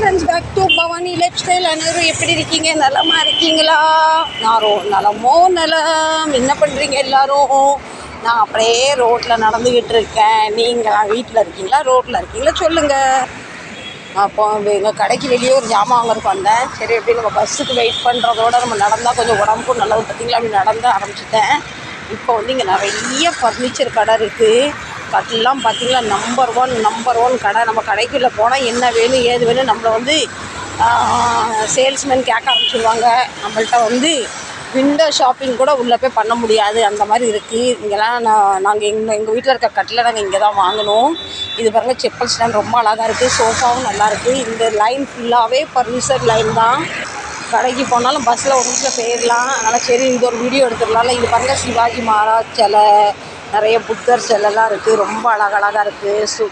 Friends back to Bhavani lifestyle அனைவரும் எப்படி இருக்கீங்க? நலமா இருக்கீங்களா? நான் ரோ நலமோ நலம். என்ன பண்ணுறீங்க எல்லாரும்? நான் அப்படியே ரோட்டில் நடந்துக்கிட்டு இருக்கேன். நீங்கள்? வீட்டில் இருக்கீங்களா? ரோட்டில் இருக்கீங்களா? சொல்லுங்கள் அப்போ எங்கள் கடைக்கு வெளியே ஒரு ஜாமான் வாங்குறதுக்கு வந்தேன். சரி எப்படி நம்ம பஸ்ஸுக்கு வெயிட் பண்ணுறதோட நம்ம நடந்தால் கொஞ்சம் உடம்புக்கும் நல்லது. பார்த்தீங்களா? அப்படி நடந்து ஆரம்பிச்சிட்டேன். இப்போ வந்து இங்கே நிறைய ஃபர்னிச்சர் கடை இருக்குது கட்லாம் பார்த்திங்கன்னா நம்பர் ஒன் நம்பர் ஒன் கடை. நம்ம கடைக்குள்ளே போனால் என்ன வேணும் ஏது வேணும் நம்மளை வந்து சேல்ஸ்மேன் கேட்க ஆரம்பிச்சிடுவாங்க நம்மள்ட்ட வந்து விண்டோ ஷாப்பிங் கூட உள்ளே போய் பண்ண முடியாது. அந்த மாதிரி இருக்குது இங்கெல்லாம் நான் நாங்கள் எங்கள் எங்கள் வீட்டில் இருக்க கட்டில் நாங்கள் இங்கே தான் வாங்கினோம் இது பாருங்கள் செப்பல் ஸ்டாண்ட் ரொம்ப அழகாக இருக்குது சோஃபாவும் நல்லாயிருக்கு இந்த லைன் ஃபுல்லாகவே பர்னிச்சர் லைன் தான். கடைக்கு போனாலும் பஸ்ஸில் ஒரு நிமிஷம் போயிடலாம் அதனால் சரி இது ஒரு வீடியோ எடுத்துடலாம்ல. இது பாருங்க சிவாஜி மகாராஜ் சிலை. நிறைய புத்தர் சிலைலாம் இருக்குது ரொம்ப அழகழகாக இருக்குது சு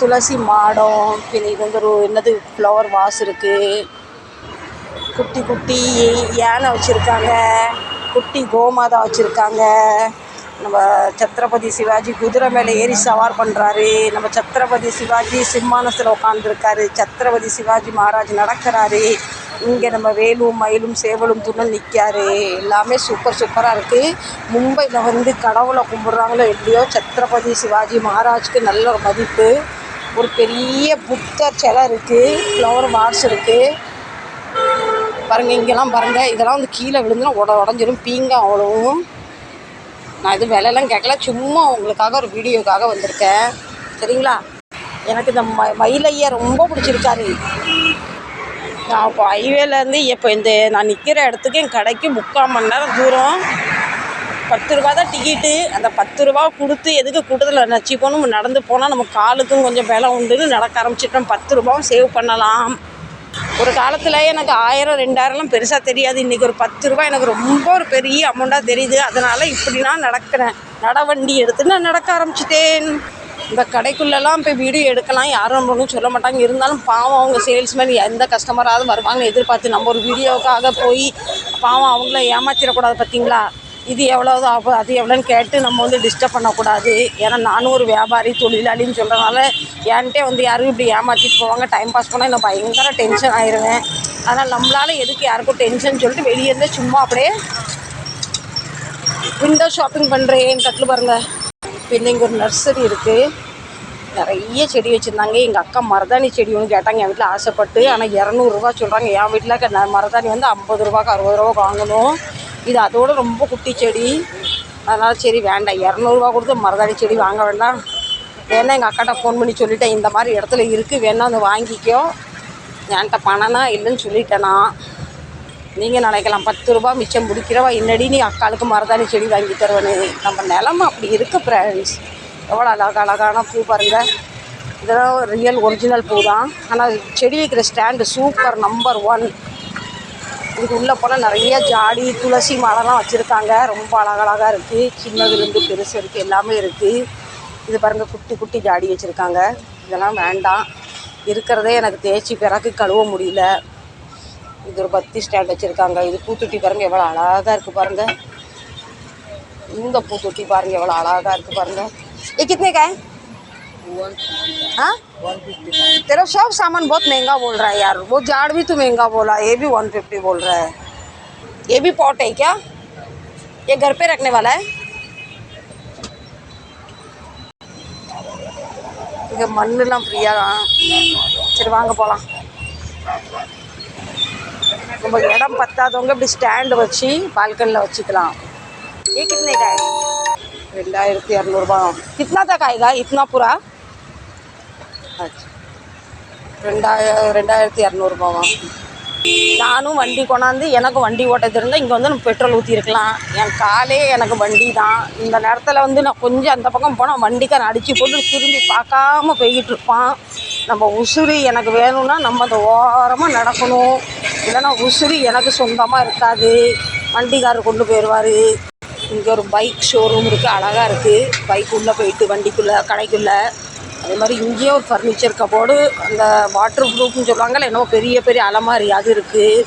துளசி மாடம் பின்ன இது வந்து ஒரு என்னது ஃப்ளவர் வாஸ் இருக்குது குட்டி குட்டி யானை வச்சுருக்காங்க. குட்டி கோமாதா வச்சுருக்காங்க. நம்ம சத்ரபதி சிவாஜி குதிரை மேலே ஏறி சவார் பண்ணுறாரு நம்ம சத்ரபதி சிவாஜி சிம்மானத்தில் உட்காந்துருக்காரு சத்ரபதி சிவாஜி மகாராஜ் நடக்கிறாரு. இங்கே நம்ம வேலும் மயிலும் சேவலும் துணல் நிற்காரு எல்லாமே சூப்பர் சூப்பராக இருக்குது மும்பையில் வந்து கடவுளை கும்பிட்றாங்களோ எப்படியோ சத்ரபதி சிவாஜி மகாராஜ்க்கு நல்ல ஒரு மதிப்பு. ஒரு பெரிய புத்தர் சிலை இருக்குது ஃப்ளவர் வாட்ஸ் இருக்குது பாருங்கள் இங்கெல்லாம் பாருங்கள் இதெல்லாம் வந்து கீழே விழுந்துனா உட உடஞ்சிரும். பீங்கா அவ்வளவும். நான் இது விலையெல்லாம் கேட்கல. சும்மா உங்களுக்காக ஒரு வீடியோக்காக வந்திருக்கேன். சரிங்களா? எனக்கு இந்த ம மயிலையா ரொம்ப பிடிச்சிருக்காரு. நான் இப்போ ஹைவேலேருந்து இப்போ இந்த நான் நிற்கிற இடத்துக்கு என் கடைக்கு முக்கால் மணி நேரம் தூரம். பத்து ரூபா தான் டிக்கெட்டு அந்த பத்து ரூபா கொடுத்து எதுக்கு கூட்டத்தில் நச்சு போகணும் நடந்து போனால் நம்ம காலுக்கும் கொஞ்சம் பலம் உண்டுன்னு நடக்க ஆரம்பிச்சிட்டோம். பத்து ரூபாவும் சேவ் பண்ணலாம். ஒரு காலத்தில் எனக்கு ஆயிரம் ரெண்டாயிரம்லாம் பெருசாக தெரியாது. இன்றைக்கி ஒரு பத்து ரூபா எனக்கு ரொம்ப ஒரு பெரிய அமௌண்ட்டாக தெரியுது. அதனால் இப்படி நான் நடக்கிறேன் நடவண்டி எடுத்து நான் நடக்க ஆரம்பிச்சிட்டேன். இந்த கடைக்குள்ளெல்லாம் போய் வீடியோ எடுக்கலாம் யாரும் நம்ம ஒன்றும் சொல்ல மாட்டாங்க. இருந்தாலும் பாவம் அவங்க சேல்ஸ்மேன் எந்த கஸ்டமராவது வருவாங்க எதிர்பார்த்து நம்ம ஒரு வீடியோவுக்காக போய் பாவம் அவங்கள ஏமாத்திடக்கூடாது பார்த்தீங்களா? இது எவ்வளோது ஆகும் அது எவ்வளோன்னு கேட்டு நம்ம வந்து டிஸ்டர்ப் பண்ணக்கூடாது. ஏன்னா நானும் ஒரு வியாபாரி தொழிலாளின்னு சொல்கிறனால என்கிட்டே வந்து யாரும் இப்படி ஏமாற்றிட்டு போவாங்க. டைம் பாஸ் பண்ணால் நான் பயங்கர டென்ஷன் ஆயிடுவேன் அதனால் நம்மளால் எதுக்கு யாருக்கும் டென்ஷன் சொல்லிட்டு வெளியே இருந்து சும்மா அப்படியே விண்டோ ஷாப்பிங் பண்ணுறேன் கட்டில் பாருங்கள் பின்ன இங்கே ஒரு நர்சரி இருக்குது நிறைய செடி வச்சுருந்தாங்க. எங்கள் அக்கா மருதாணி செடி ஒன்று கேட்டாங்க. என் வீட்டில் ஆசைப்பட்டு. ஆனால் இரநூறுவா சொல்கிறாங்க என் வீட்டில் மருதாணி வந்து ஐம்பது ரூபாய்க்கு அறுபது ரூபாய்க்கு வாங்கணும். இது அதோட ரொம்ப குட்டி செடி. அதனால் சரி வேண்டாம். இரநூறுவா கொடுத்து மருதாணி செடி வாங்க வேண்டாம். வேணா எங்கள் அக்காட்ட ஃபோன் பண்ணி சொல்லிட்டேன். இந்த மாதிரி இடத்துல இருக்குது வேணா அதை வாங்கிக்கோ. என்கிட்ட பணம்னா இல்லைன்னு சொல்லிட்டேனா நீங்கள் நினைக்கலாம் பத்து ரூபா மிச்சம் பிடிக்கிறவா என்னடி நீ அக்காளுக்கு மரதாணி செடி வாங்கி தருவேன்னு நம்ம நிலமை அப்படி இருக்குது ஃப்ரெண்ட்ஸ் எவ்வளோ அழகாக அழகான பூ பாருங்கள் இதெல்லாம் ரியல் ஒரிஜினல் பூ தான் ஆனால் செடி வைக்கிற ஸ்டாண்டு சூப்பர் நம்பர் ஒன் இதுக்கு உள்ளே போனால் நிறைய ஜாடி துளசி மரம்லாம் வச்சுருக்காங்க. ரொம்ப அழகழகாக இருக்குது சின்னதுலேருந்து பெருசு இருக்குது எல்லாமே இருக்குது இது பாருங்கள் குட்டி குட்டி ஜாடி வச்சுருக்காங்க. இதெல்லாம் வேண்டாம். இருக்கிறதே எனக்கு தேய்ச்சி பிறகு கழுவ முடியல. இது ஒரு பத்தி ஸ்டாண்ட் வச்சுருக்காங்க இது பூத்தொட்டி பாருங்கள் எவ்வளோ அழகாக இருக்குது பாருங்கள் இந்த பூத்தொட்டி பாருங்கள் எவ்வளோ அழகாக இருக்குது பாருங்கள் ये कितने का है हाँ तेरा सब सामान बहुत महंगा बोल रहा है यार वो जाड़ भी तो महंगा बोला ये भी वन फिफ्टी बोल रहा है ये भी पॉट है क्या ये घर पे रखने वाला है இங்கே மண்ணெல்லாம் ஃப்ரீயாக சரி வாங்க போகலாம் நம்ம இடம் பத்தாதவங்க இப்படி ஸ்டாண்டு வச்சு பால்கனியில் வச்சுக்கலாம் ये कितने का है ரெண்டாயிரத்தி இரநூறுபா कितना तक आएगा इतना पूरा अच्छा ரெண்டாய ரெண்டாயிரத்தி இரநூறுபாவா நானும் வண்டி கொண்டாந்து எனக்கு வண்டி ஓட்ட தெரிந்தால் இங்கே வந்து நம்ம பெட்ரோல் ஊற்றிருக்கலாம் என் காலே எனக்கு வண்டி தான் இந்த நேரத்தில் வந்து நான் கொஞ்சம் அந்த பக்கம் போனால் வண்டிக்காரன் அடித்து போட்டு திரும்பி பார்க்காம போய்கிட்டு இருப்பான் நம்ம உசுறு எனக்கு வேணும்னா நம்ம அந்த ஓரமாக நடக்கணும் இல்லைன்னா உசுறு எனக்கு சொந்தமாக இருக்காது. வண்டிக்காரர் கொண்டு போயிடுவார் இங்கே ஒரு பைக் ஷோரூம் இருக்குது அழகாக இருக்குது பைக் உள்ளே போயிட்டு வண்டிக்குள்ளே கடைக்குள்ளே. அதே மாதிரி இங்கேயே ஒரு ஃபர்னிச்சர் கபோர்டு அந்த வாட்டர் ப்ரூஃப்னு சொல்லுவாங்கல்ல என்னவோ பெரிய பெரிய அலமாரி அது இருக்குது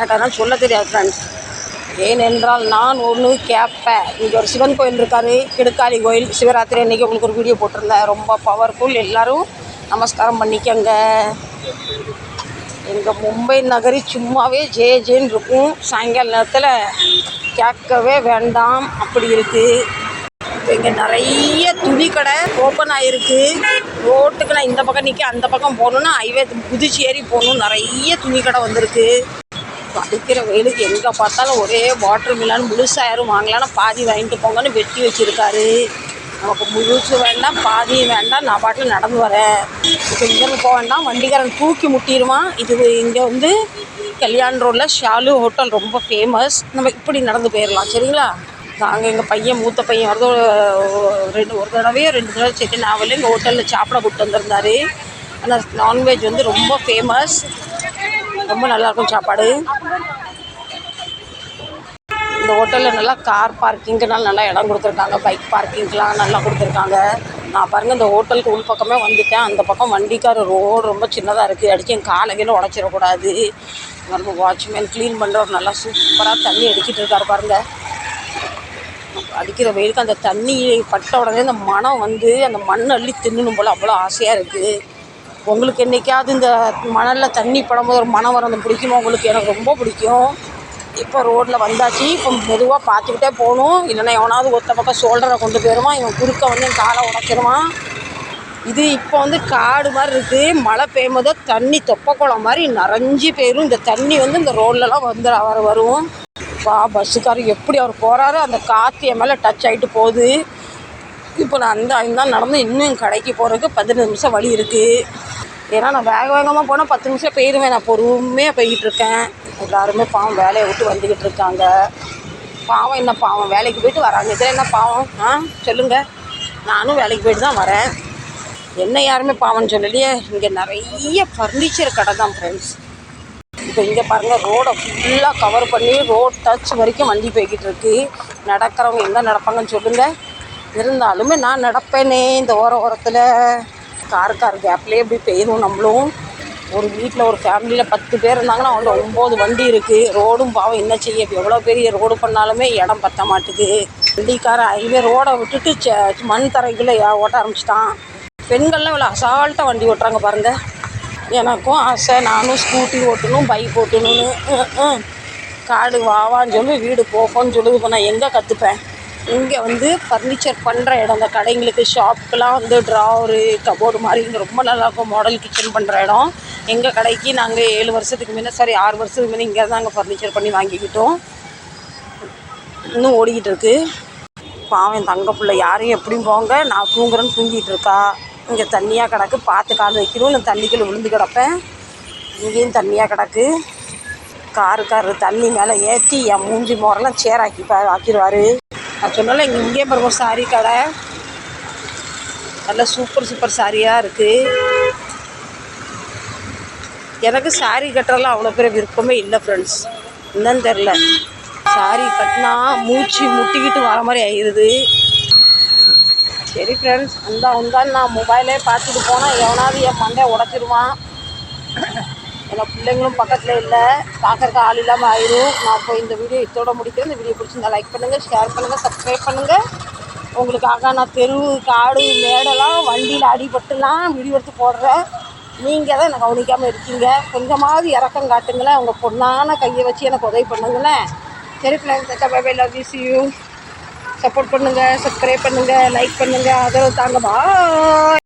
எனக்கு சொல்ல தெரியாது ஃப்ரெண்ட்ஸ் ஏனென்றால் நான் ஒன்று கேட்பேன் இங்கே ஒரு சிவன் கோயில் இருக்கார் கிடுக்காளி கோயில். சிவராத்திரி அன்றைக்கி உங்களுக்கு ஒரு வீடியோ போட்டிருந்தேன். ரொம்ப பவர்ஃபுல் எல்லோரும் நமஸ்காரம் பண்ணிக்கங்க. எங்கள் மும்பை நகரி சும்மாவே ஜே ஜேன்னு இருக்கும். சாயங்கால நேரத்தில் கேட்கவே வேண்டாம். அப்படி இருக்குது இங்கே நிறைய துணி கடை ஓப்பன் ஆகிருக்கு ரோட்டுக்கு நான் இந்த பக்கம் நிற்க அந்த பக்கம் போகணுன்னா ஹைவே குதிச்சு ஏறி போகணும். நிறைய துணி கடை வந்திருக்கு. அடிக்கிற வெயிலுக்கு எங்கே பார்த்தாலும் ஒரே வாட்டர் மில்லான்னு முழுசாக யாரும் வாங்கலான்னு பாதி வாங்கிட்டு போங்கன்னு வெட்டி வச்சுருக்காரு. நமக்கு முழுசு வேண்டாம் பாதியும் வேண்டாம். நான் பாட்டில் நடந்து வரேன். இப்போ இங்கேருந்து போக வேண்டாம். வண்டிக்காரன் தூக்கி முட்டிடுவான். இது இங்கே வந்து கல்யாண் ரோட்டில் ஷாலு ஹோட்டல் ரொம்ப ஃபேமஸ் நம்ம இப்படி நடந்து போயிடலாம். சரிங்களா? நாங்கள் எங்கள் பையன் மூத்த பையன் வரது ரெண்டு ஒரு தடவையோ ரெண்டு தடவை சரி நாவல் எங்கள் ஹோட்டலில் சாப்பிட கூப்பிட்டு வந்திருந்தாரு. ஆனால் நான்வெஜ் வந்து ரொம்ப ஃபேமஸ் ரொம்ப நல்லாயிருக்கும் சாப்பாடு. இந்த ஹோட்டலில் நல்லா கார் பார்க்கிங்க்குனால நல்லா இடம் கொடுத்துருக்காங்க. பைக் பார்க்கிங்க்கெலாம் நல்லா கொடுத்துருக்காங்க. நான் பாருங்கள் இந்த ஹோட்டலுக்கு உள் பக்கமே வந்துட்டேன். அந்த பக்கம் வண்டிக்கார ரோடு ரொம்ப சின்னதாக இருக்குது அடித்து என் காலை கீழே உடச்சிடக்கூடாது. பாருங்க வாட்ச்மேன் க்ளீன் பண்ணுறவர் நல்லா சூப்பராக தண்ணி அடிக்கிட்டு இருக்காரு பாருங்கள் அடிக்கிற வெயிலுக்கு அந்த தண்ணி பட்ட உடனே அந்த மனம் வந்து அந்த மண் அள்ளி தின்னணும் போல் அவ்வளோ ஆசையாக இருக்குது உங்களுக்கு என்றைக்காவது இந்த மணலில் தண்ணி படும்போது ஒரு மனம் வரும் பிடிக்குமா? உங்களுக்கு எனக்கு ரொம்ப பிடிக்கும். இப்போ ரோட்டில் வந்தாச்சு. இப்போ மெதுவாக பார்த்துக்கிட்டே போகணும். இல்லைன்னா எவனாவது ஒத்த பக்கம் ஷோல்டரை கொண்டு போயிடுவான் இவன் குறுக்க வந்து என் காலை உடைச்சிருவான். இது இப்போ வந்து காடு மாதிரி இருக்குது மழை பெய்யும்போது தண்ணி தொப்பக்குளம் மாதிரி நிறைஞ்சி போயிடும் இந்த தண்ணி வந்து இந்த ரோட்லலாம் வந்து அவர் வரும். வா பஸ்ஸுக்காரர் எப்படி அவர் போகிறாரு அந்த காற்று என் மேலே டச் ஆகிட்டு போகுது. இப்போ நான் அந்த தான் நடந்து இன்னும் கடைக்கு போகிறதுக்கு பதினஞ்சு நிமிஷம் வழி இருக்குது ஏன்னா நான் வேக வேகமாக போனால் பத்து நிமிஷம் போயிடுவேன் நான் பொறுமையாக போய்கிட்டு இருக்கேன். எல்லாருமே பாவம் வேலையை விட்டு வந்துக்கிட்டு இருக்காங்க. பாவம் என்ன பாவம்? வேலைக்கு போயிட்டு வராங்க. இதில் என்ன பாவம்? ஆ சொல்லுங்கள் நானும் வேலைக்கு போயிட்டு தான் வரேன். என்ன யாருமே பாவம்னு சொல்லலையே. இங்கே நிறைய ஃபர்னிச்சர் கடை தான் ஃப்ரெண்ட்ஸ் இப்போ இங்கே பாருங்கள் ரோடை ஃபுல்லாக கவர் பண்ணி ரோட் டச் வரைக்கும் வண்டி போய்கிட்டு இருக்கு. நடக்கிறவங்க எங்கே நடப்பாங்கன்னு சொல்லுங்கள் இருந்தாலுமே நான் நடப்பேனே இந்த ஓர ஓரத்தில் கார் கார் கேப்லேயே இப்படி போயிடும் நம்மளும் ஒரு வீட்டில் ஒரு ஃபேமிலியில் பத்து பேர் இருந்தாங்கன்னா அவங்க ஒம்பது வண்டி இருக்குது ரோடும் பாவம் என்ன செய்ய? இப்போ எவ்வளோ பெரிய ரோடு பண்ணாலுமே இடம் பத்த மாட்டுது. வண்டிக்கார ஹைவே ரோடை விட்டுட்டு ச மண் தரைக்குள்ளே ஓட்ட ஆரம்பிச்சிட்டான். பெண்கள்லாம் இவ்வளோ அசால்ட்டாக வண்டி ஓட்டுறாங்க பாருங்கள் எனக்கும் ஆசை. நானும் ஸ்கூட்டி ஓட்டணும் பைக் ஓட்டணும்னு. காடு வாவான்னு சொல்லி வீடு போப்போன்னு சொல்லுது இப்போ நான் எங்கே கற்றுப்பேன் இங்கே வந்து ஃபர்னிச்சர் பண்ணுற இடம். இந்த கடைங்களுக்கு ஷாப்புக்கெலாம் வந்து ட்ராவரு கபோர்டு மாதிரி இங்கே ரொம்ப நல்லாயிருக்கும் மாடல் கிச்சன் பண்ணுற இடம். எங்கள் கடைக்கு நாங்கள் ஏழு வருஷத்துக்கு முன்னே சாரி ஆறு வருஷத்துக்கு முன்னே இங்கே தான் நாங்கள் ஃபர்னிச்சர் பண்ணி வாங்கிக்கிட்டோம். இன்னும் ஓடிக்கிட்டு இருக்குது பாவம் தங்க பிள்ளை யாரையும் எப்படியும் போங்க. நான் தூங்குறேன்னு தூங்கிட்டு இருக்கா. இங்கே தண்ணியாக கிடக்கு. பார்த்து கால் வைக்கணும். நான் தண்ணிக்குள்ளே விழுந்து கிடப்பேன். இங்கேயும் தண்ணியாக கிடக்கு. காரு காரு தண்ணி மேலே ஏற்றி என் மூஞ்சி மோரெல்லாம் சேராக்கி ஆக்கி ஆக்கிடுவார். நான் சொன்னால இங்கே இங்கே பாருங்க சாரி கடை. நல்லா சூப்பர் சூப்பர் சாரியாக இருக்குது எனக்கு சாரி கட்டுறதுலாம் அவ்வளோ பெரிய விருப்பமே இல்லை ஃப்ரெண்ட்ஸ் என்னன்னு தெரில சாரி கட்டினா மூச்சு முட்டிக்கிட்டு வர மாதிரி ஆயிடுது. சரி ஃப்ரெண்ட்ஸ் அந்த வந்தாலும் நான் மொபைலே பார்த்துட்டு போனால் எவனாவது என் மண்டையை உடச்சிருவான். ஏன்னா பிள்ளைங்களும் பக்கத்தில் இல்லை. பார்க்கறக்கு ஆள் இல்லாமல் ஆயிரும். நான் இப்போ இந்த வீடியோ இதோட முடிக்கிறேன். இந்த வீடியோ பிடிச்சிருந்தா லைக் பண்ணுங்கள் ஷேர் பண்ணுங்கள் சப்ஸ்கிரைப் பண்ணுங்கள் உங்களுக்காக நான் தெரு காடு மேடெல்லாம் வண்டியில் அடிபட்டுலாம் வீடியோ எடுத்து போடுறேன். நீங்கள் தான் என்னை கவனிக்காமல் இருக்கீங்க. கொஞ்சமாவது இறக்கம் காட்டுங்களேன். உங்கள் பொண்ணான கையை வச்சு எனக்கு உதவி பண்ணுங்களேன். சரி பிள்ளைங்க bye bye love you see you support பண்ணுங்கள் சப்ஸ்கிரைப் பண்ணுங்கள் லைக் பண்ணுங்கள் அதை தாங்க.